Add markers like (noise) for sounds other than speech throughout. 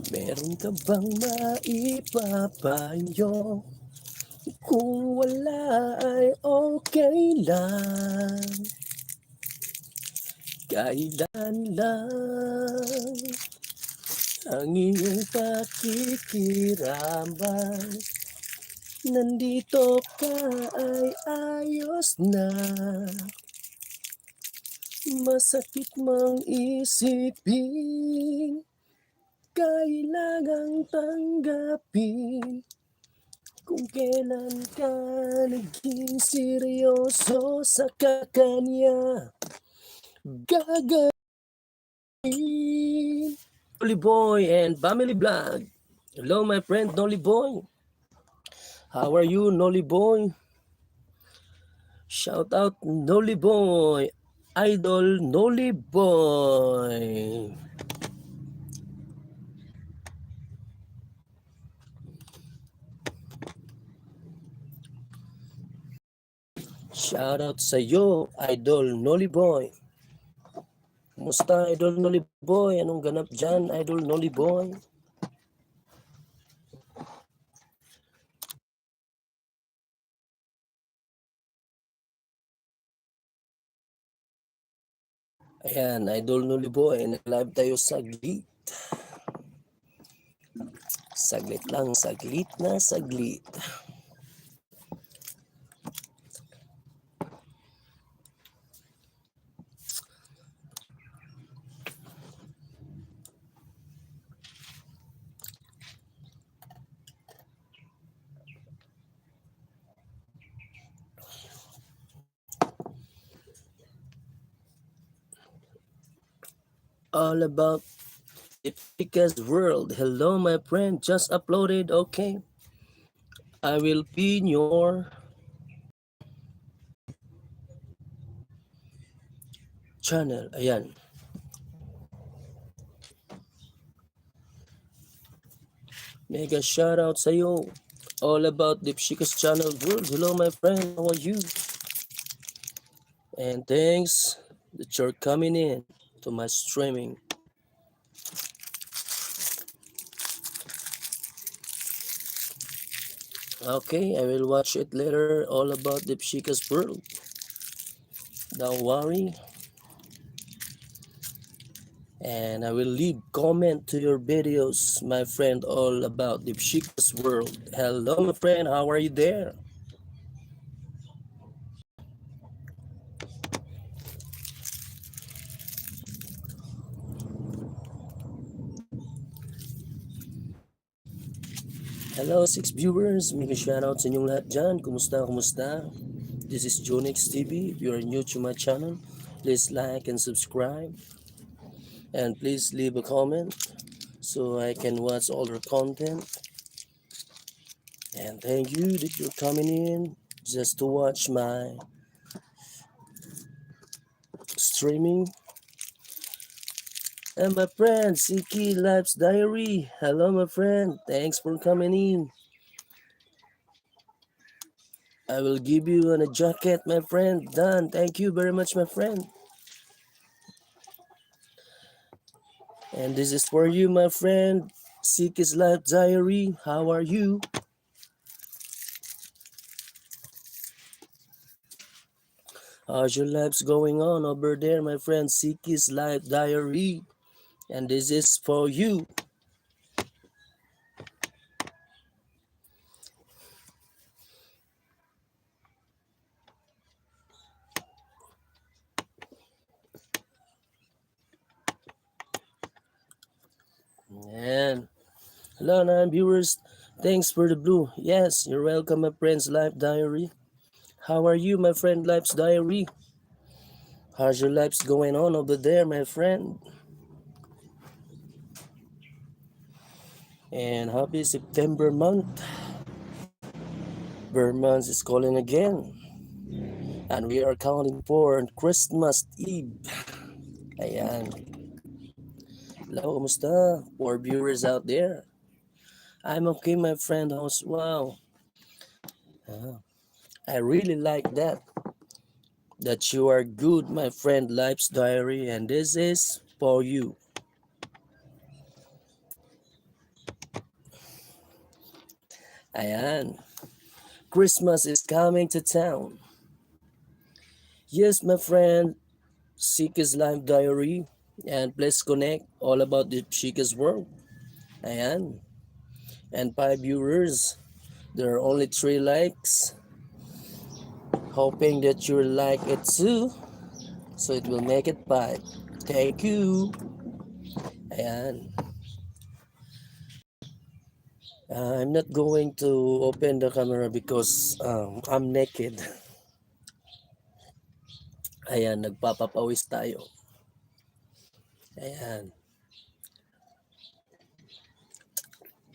Meron ka bang maipapayo? Kung wala ay okay lang. Kailan lang? Ang iyong pakikiraman. Nandito ka ay ayos na. Masakit mang isipin Kailangang tanggapin Kung kailan ka naging seryoso sa kakanya. Gagawin. Nolly Boy and Family Vlog. Hello my friend Nolly Boy. How are you Nolly Boy? Shout out Nolly Boy. Idol Nolly Boy Shout out sa iyo, Idol Nolly Boy. Kumusta, Idol Nolly Boy? Anong ganap dyan, Idol Nolly Boy? Ayan, Idol Nolly Boy. Nag-live tayo saglit. Saglit lang, saglit na saglit. All about Ipika's world. Hello, my friend. Just uploaded. Okay. I will pin your channel. Ayan. Mega shout out sa iyo. All about Dipshika's channel world. Hello, my friend. How are you? And thanks that you're coming in to my streaming. Okay, I will watch it later. All about the Dipshika's world. Don't worry. And I will leave comment to your videos, my friend, all about the Dipshika's world. Hello, my friend. How are you there? Hello, six viewers. Mega shoutout sa inyong lahat dyan. Kumusta, kumusta? This is Jonix TV. If you are new to my channel, please like and subscribe. And please leave a comment so I can watch all your content. And thank you that you're coming in just to watch my streaming. And my friend, Siki Life's Diary. Hello, my friend. Thanks for coming in. I will give you a jacket, my friend. Done. Thank you very much, my friend. And this is for you, my friend. Siki's Life Diary. How are you? How's your lives going on over there, my friend? Siki's Life Diary. And this is for you. And hello, nine viewers. Thanks for the blue. Yes, you're welcome, my friend's life diary. How are you, my friend, life's diary? How's your lives going on over there, my friend? And happy September month. Vermont is calling again. And we are counting for Christmas Eve. Ayan. Hello, kumusta? For viewers out there. I'm okay, my friend. How's wow? Ah, I really like that. That you are good, my friend. Life's diary, and this is for you. Ayan. Christmas is coming to town. Yes, my friend, Sika's Life Diary and please connect all about the Sika's world. Ayan. And five viewers. There are only three likes. Hoping that you like it too. So it will make it five. Thank you. Ayan. Uh, I'm not going to open the camera because um, I'm naked. (laughs) Ayan, nagpapapawis tayo. Ayan.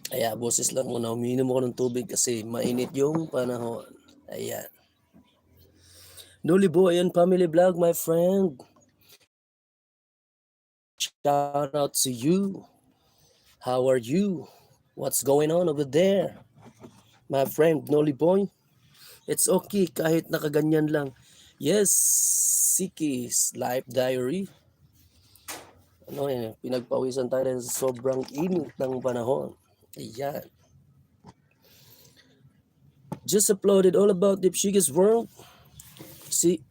Kaya boses lang muna, uminom ako ng tubig kasi mainit yung panahon. Ayan. Noli Boy and Family Vlog, my friend. Shout out to you. How are you? What's going on over there? My friend Noli Boy. It's okay kahit nakaganyan lang. Yes, Siki's Life Diary. Ano eh, pinagpawisan tayo sa sobrang init ng panahon. Ayan. Just uploaded all about Dipshiga's world. See,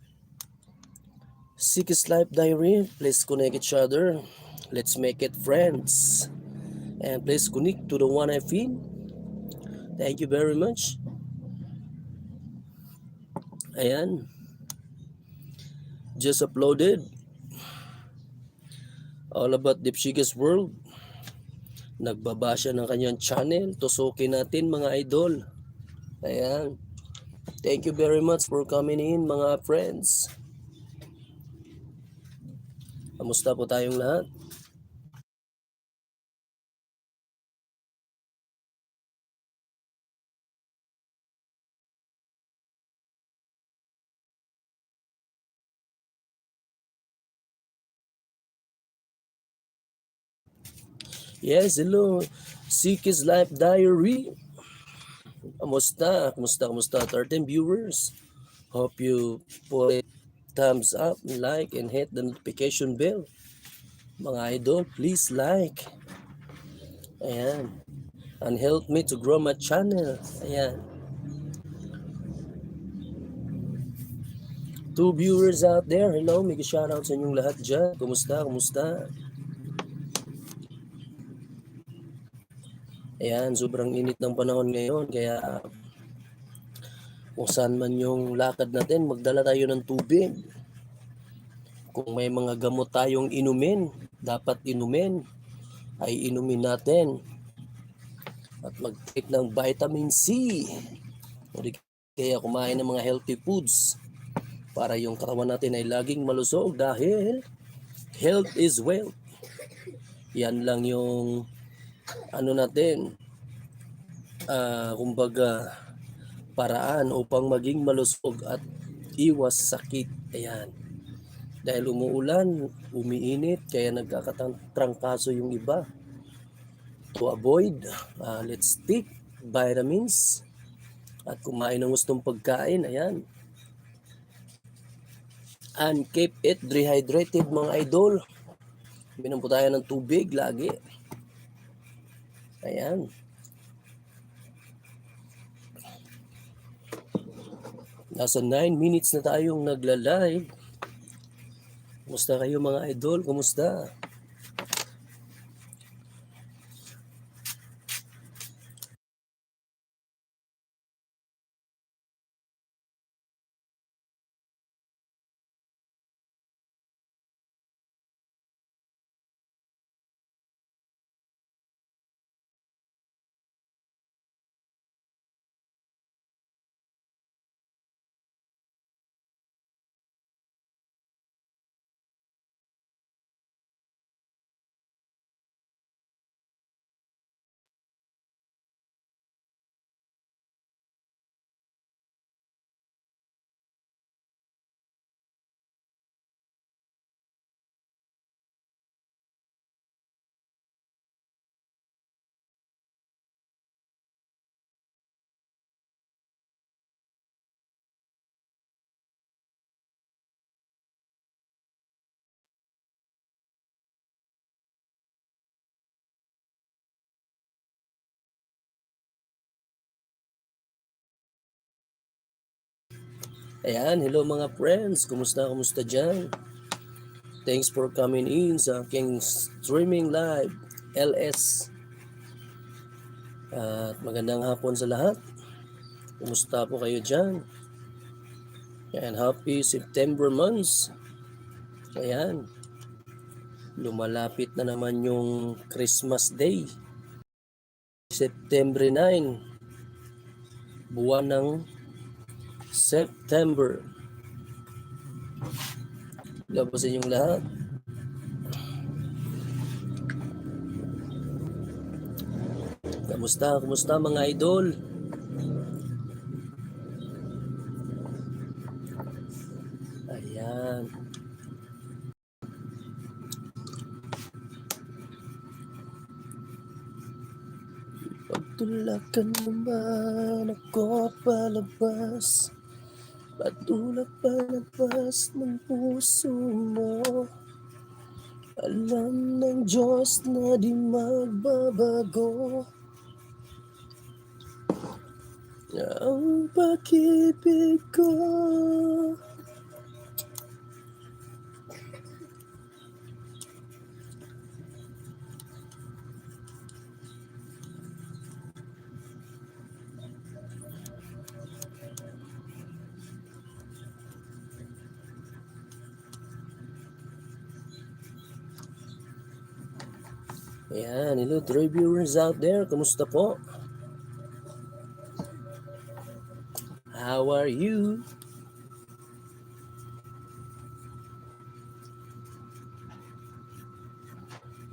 Siki's Life Diary. Please connect each other. Let's make it friends. And please connect to the one I feel. Thank you very much. Ayan. Just uploaded. All about Dipshiga's world. Nagbaba siya ng kanyang channel. Tusukin natin mga idol. Ayan. Thank you very much for coming in mga friends. Kamusta po tayong lahat? Yes, hello. Siki's Life Diary. Kamusta? Kamusta? Kamusta? 13 viewers. Hope you put thumbs up, like, and hit the notification bell. Mga idol, please like. Ayan. And help me to grow my channel. Ayan. Two viewers out there. Hello, may shoutout sa inyong lahat dyan. Kumusta? Kumusta? Ayan, sobrang init ng panahon ngayon. Kaya kung saan man yung lakad natin, magdala tayo ng tubig. Kung may mga gamot tayong inumin, dapat inumin, ay inumin natin. At mag-take ng vitamin C. Kaya kumain ng mga healthy foods para yung katawan natin ay laging malusog dahil health is wealth. Yan lang yung ano natin, ah kumbaga, paraan upang maging malusog at iwas sakit. Ayan. Dahil umuulan, umiinit, kaya nagkakatrangkaso yung iba. To avoid, ah, let's take vitamins at kumain ng gustong pagkain. Ayan. And keep it dehydrated mga idol. Minom po tayo ng tubig lagi. Ayan. Nasa 9 minutes na tayong nagla-live. Kumusta kayo mga idol? Kumusta? Ayan, hello mga friends. Kumusta, kumusta dyan? Thanks for coming in sa aking streaming live, LS. At magandang hapon sa lahat. Kumusta po kayo dyan? Ayan, happy September months. Ayan. Lumalapit na naman yung Christmas Day. September 9. Buwan ng September. Sa inyong lahat. Kamusta? Kamusta mga idol? Ayan. Pagtulakan naman ako palabas Patulak palabas ng puso mo. Alam ng Diyos na di magbabago. Ang pag-ibig ko Ayan, hello three viewers out there. Kamusta po? How are you?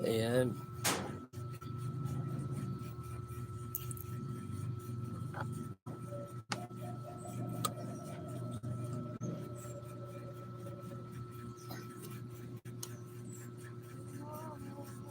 Ayan.